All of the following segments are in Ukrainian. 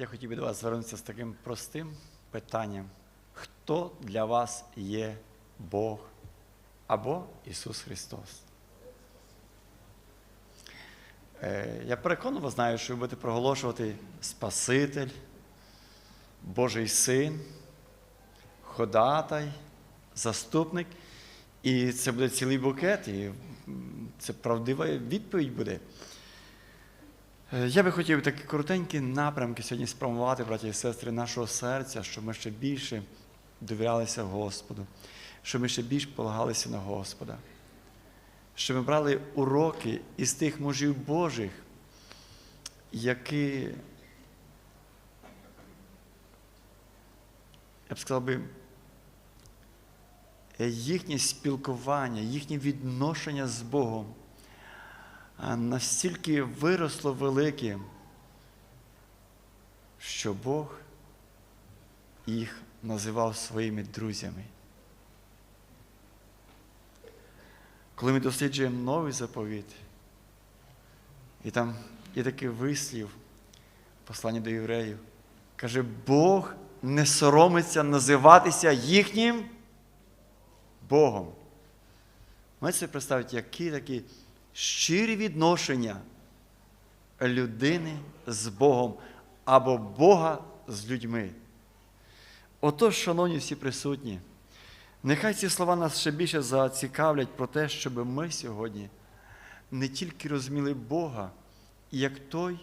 Я хотів би до вас звернутися з таким простим питанням. Хто для вас є Бог або Ісус Христос? Е, Я переконливо знаю, що ви будете проголошувати Спаситель, Божий Син, ходатай, заступник. І це буде цілий букет, і це правдива відповідь буде. Е, Я би хотів такі коротенькі напрямки сьогодні спрямувати, браті і сестри, нашого серця, щоб ми ще більше довірялися Господу, щоб ми ще більше полагалися на Господа, щоб ми брали уроки із тих мужів Божих, які, я б сказав би, е, їхнє спілкування, їхнє відношення з Богом настільки виросло велике, що Бог їх називав своїми друзями. Коли ми досліджуємо новий заповіт, і там є такий вислів, послання до євреїв, каже, Бог не соромиться називатися їхнім Богом. Можете представити, які такі щирі відношення людини з Богом або Бога з людьми. Отож, шановні всі присутні, нехай ці слова нас ще більше зацікавлять про те, щоб ми сьогодні не тільки розуміли Бога, як той,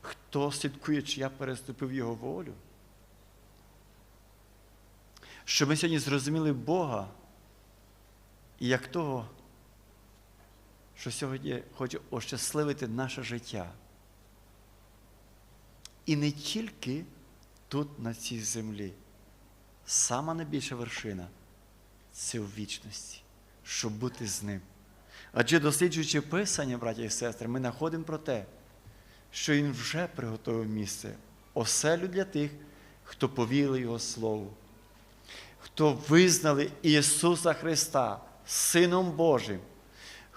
хто слідкує, чи я переступив Його волю. Щоб ми сьогодні зрозуміли Бога як того, що сьогодні хоче ощасливити наше життя. І не тільки тут, на цій землі. Сама найбільша вершина це у вічності, щоб бути з ним. Адже досліджуючи Писання, браті і сестри, ми знаходимо про те, що Він вже приготовив місце, оселю для тих, хто повірили Його Слову, хто визнали Ісуса Христа Сином Божим,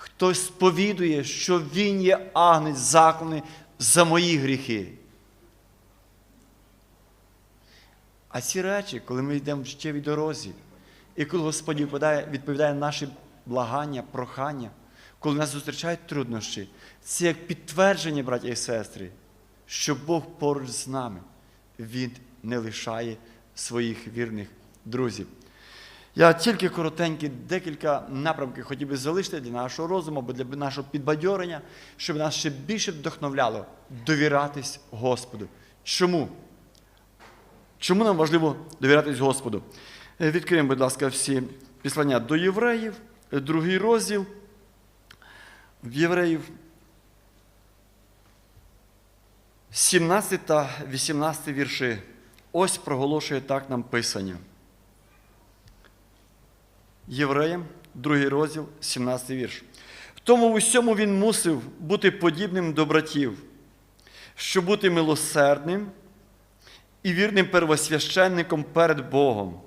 хто сповідує, що Він є агнець закланий за мої гріхи. А ці речі, коли ми йдемо в життєвій дорозі, і коли Господь відповідає, відповідає на наші благання, прохання, коли нас зустрічають труднощі, це як підтвердження, браті і сестри, що Бог поруч з нами, Він не лишає своїх вірних друзів. Я тільки коротенькі декілька напрямків хотів би залишити для нашого розуму або для нашого підбадьорення, щоб нас ще більше вдохновляло довіратись Господу. Чому? Чому нам важливо довірятись Господу? Е, Відкриємо, будь ласка, всі післання до євреїв, е, другий розділ. В євреїв 17 та 18 вірші. Ось проголошує так нам Писання. Євреям, другий розділ, 17 вірш. В тому в усьому він мусив бути подібним до братів, щоб бути милосердним і вірним первосвященником перед Богом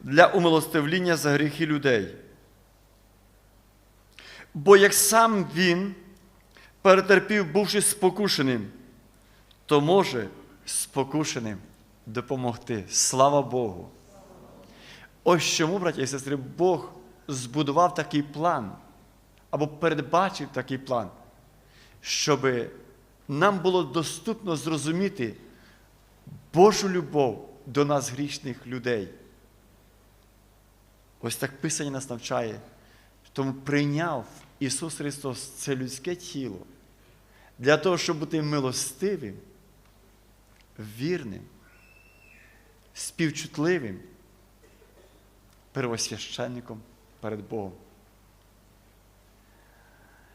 для умилостивління за гріхи людей. Бо як сам він перетерпів, бувши спокушеним, то може спокушеним допомогти. Слава Богу! Ось чому, браті і сестри, Бог збудував такий план або передбачив такий план, щоб нам було доступно зрозуміти Божу любов до нас, грішних людей. Ось так Писання нас навчає. Тому прийняв Ісус Христос це людське тіло для того, щоб бути милостивим, вірним, співчутливим первосвященником перед Богом.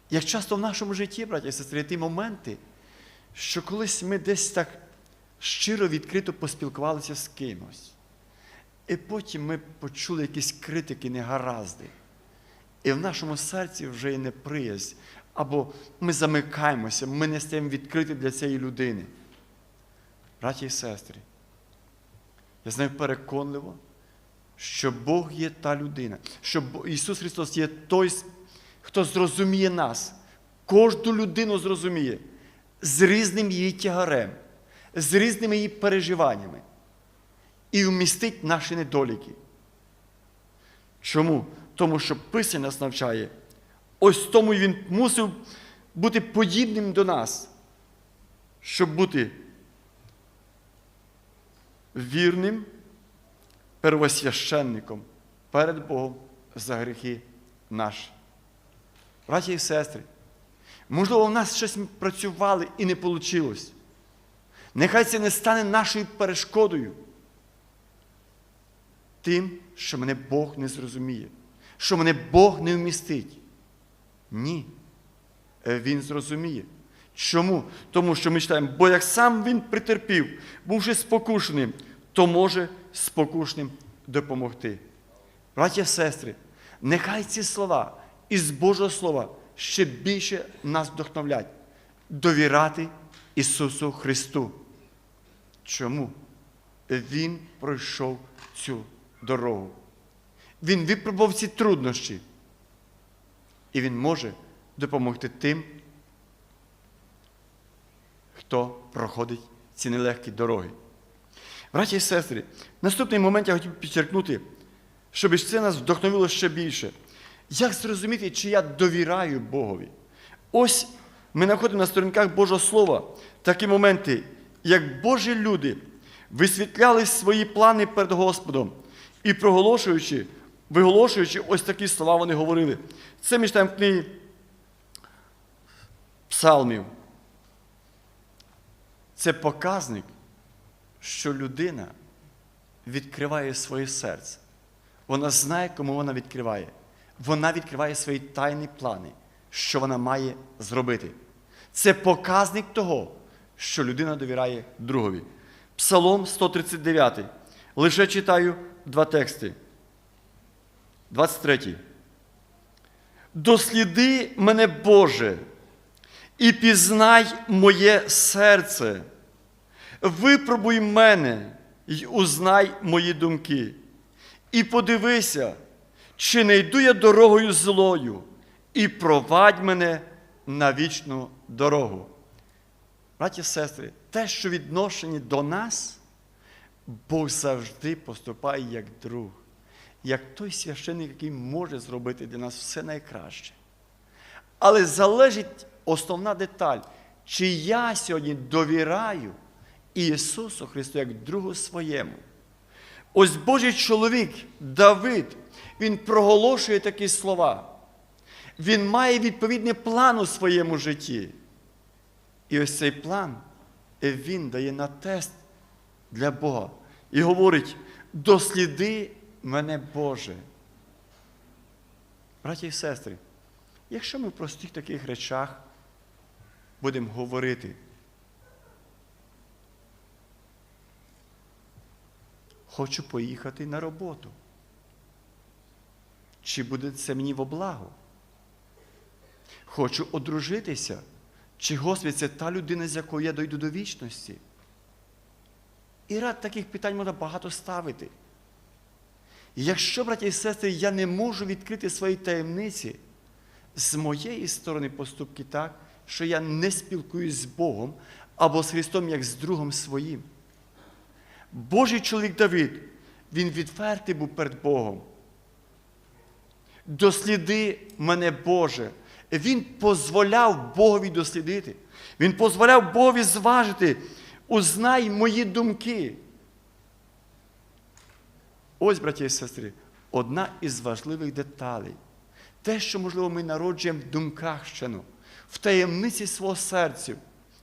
Як часто в нашому житті, браті і сестри, є ті моменти, що колись ми десь так щиро відкрито поспілкувалися з кимось. І потім ми почули якісь критики, негаразди. І в нашому серці вже є неприязнь. Або ми замикаємося, ми не стаємо відкриті для цієї людини. Браті і сестри, я знаю переконливо, що Бог є та людина, що Ісус Христос є той, хто зрозуміє нас, кожну людину зрозуміє з різним її тягарем, з різними її переживаннями і вмістить наші недоліки. Чому? Тому що Писання нас навчає. Ось тому він мусив бути подібним до нас, щоб бути вірним первосвященником перед Богом за гріхи наші. Браті і сестри, можливо, в нас щось працювали і не вийшло. Нехай це не стане нашою перешкодою. Тим, що мене Бог не зрозуміє, що мене Бог не вмістить. Ні. Він зрозуміє. Чому? Тому що ми читаємо, бо як сам він претерпів, бувши спокушеним, то може спокушним допомогти. Браті і сестри, нехай ці слова із Божого Слова ще більше нас вдохновлять довіряти Ісусу Христу. Чому? Він пройшов цю дорогу. Він випробував ці труднощі. І Він може допомогти тим, хто проходить ці нелегкі дороги. Браті і сестри, наступний момент я хотів підчеркнути, щоб це нас вдохновило ще більше. Як зрозуміти, чи я довіряю Богові? Ось ми знаходимо на сторінках Божого Слова такі моменти, як Божі люди висвітляли свої плани перед Господом і проголошуючи, виголошуючи ось такі слова, вони говорили. Це ми читаємо в книгі Псалмів. Це показник, що людина відкриває своє серце. Вона знає, кому вона відкриває. Вона відкриває свої тайні плани, що вона має зробити. Це показник того, що людина довіряє другові. Псалом 139. Лише читаю два тексти. 23. Досліди мене, Боже, і пізнай моє серце. Випробуй мене й узнай мої думки. І подивися, чи не йду я дорогою злою, і провадь мене на вічну дорогу. Браті і сестри, те, що відношені до нас, Бог завжди поступає як друг, як той священник, який може зробити для нас все найкраще. Але залежить основна деталь, чи я сьогодні довіряю Ісусу Христу як другу своєму. Ось Божий чоловік Давид, він проголошує такі слова. Він має відповідний план у своєму житті. І ось цей план він дає на тест для Бога. І говорить: досліди мене, Боже. Браті і сестри, якщо ми в простих таких речах будемо говорити, хочу поїхати на роботу. Чи буде це мені в облагу? Хочу одружитися. Чи Господь це та людина, з якою я дойду до вічності? І рад таких питань можна багато ставити. Якщо, браті і сестри, я не можу відкрити свої таємниці, з моєї сторони поступки так, що я не спілкуюсь з Богом або з Христом як з другом своїм. Божий чоловік Давид, він відвертий був перед Богом. Досліди мене, Боже. Він дозволяв Богові дослідити. Він дозволяв Богові зважити. Узнай мої думки. Ось, браті і сестри, одна із важливих деталей. Те, що, можливо, ми народжуємо в думках щено, в таємниці свого серця,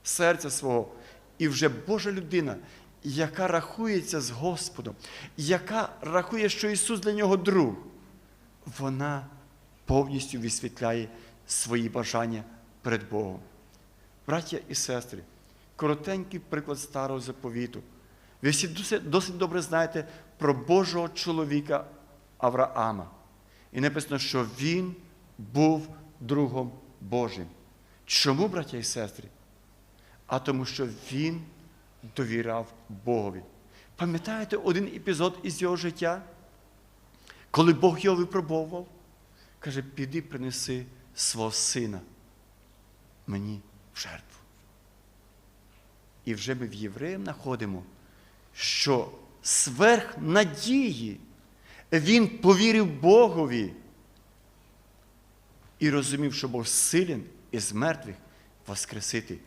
серця свого. І вже Божа людина, яка рахується з Господом, яка рахує, що Ісус для нього друг, вона повністю висвітляє свої бажання перед Богом. Браття і сестри, коротенький приклад старого заповіту. Ви всі досить, досить добре знаєте про Божого чоловіка Авраама. І написано, що він був другом Божим. Чому, браття і сестри? А тому, що він довіряв Богові. Пам'ятаєте один епізод із його життя? Коли Бог його випробовував, каже, піди принеси свого сина мені в жертву. І вже ми в євреям знаходимо, що сверх надії він повірив Богові і розумів, що Бог силен із мертвих воскресити.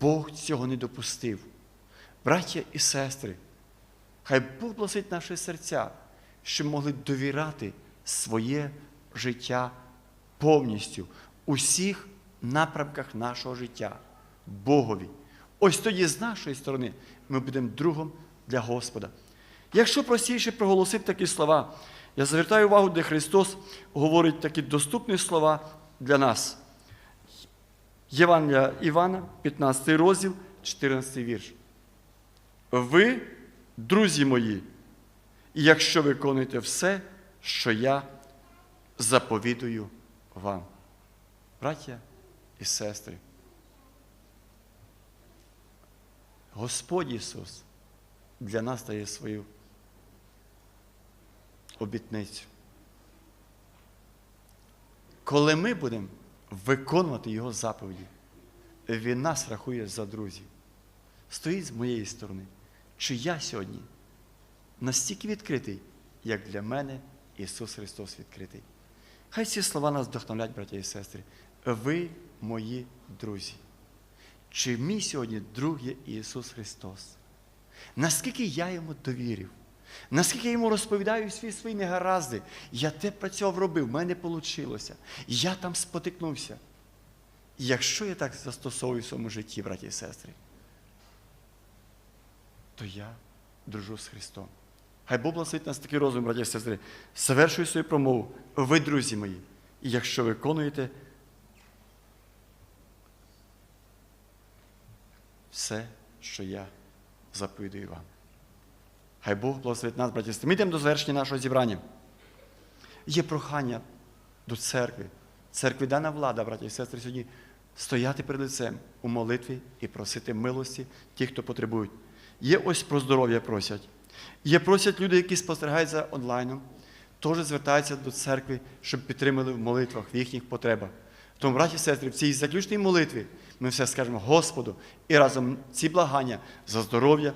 Бог цього не допустив. Браття і сестри, хай Бог благословить наші серця, щоб могли довіряти своє життя повністю у всіх напрямках нашого життя Богові. Ось тоді з нашої сторони ми будемо другом для Господа. Якщо простіше проголосити такі слова, я звертаю увагу, де Христос говорить такі доступні слова для нас. Євангелія Івана, 15 розділ, 14 вірш. Ви, друзі мої, якщо виконуєте все, що я заповідую вам. Браття і сестри. Господь Ісус для нас дає свою обітницю. Коли ми будемо виконувати Його заповіді, Він нас рахує за друзів. Стоїть з моєї сторони, чи я сьогодні настільки відкритий, як для мене Ісус Христос відкритий. Хай ці слова нас вдохновлять, браття і сестри. Ви мої друзі. Чи мій сьогодні друг є Ісус Христос? Наскільки я йому довірив? Наскільки я йому розповідаю всі свої негаразди, я те працював робив, в мене вийшло. Я там спотикнувся. Якщо я так застосовую в своєму житті, браті і сестри, то я дружу з Христом. Хай Бог благословить нас такий розум, браті і сестри. Завершую свою промову. Ви, друзі мої, і якщо виконуєте все, що я заповідую вам. Хай Бог благословить нас, браті і сестри. Ми йдемо до завершення нашого зібрання. Є прохання до церкви. Церкві дана влада, браті і сестри, сьогодні стояти перед лицем у молитві і просити милості тих, хто потребують. Є ось про здоров'я просять. Є просять люди, які спостерігають за онлайном, теж звертаються до церкви, щоб підтримали в молитвах, в їхніх потребах. Тому, браті і сестри, в цій заключній молитві ми все скажемо Господу і разом ці благання за здоров'я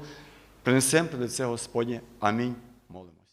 принесемо перед лице Господнє. Амінь. Молимо.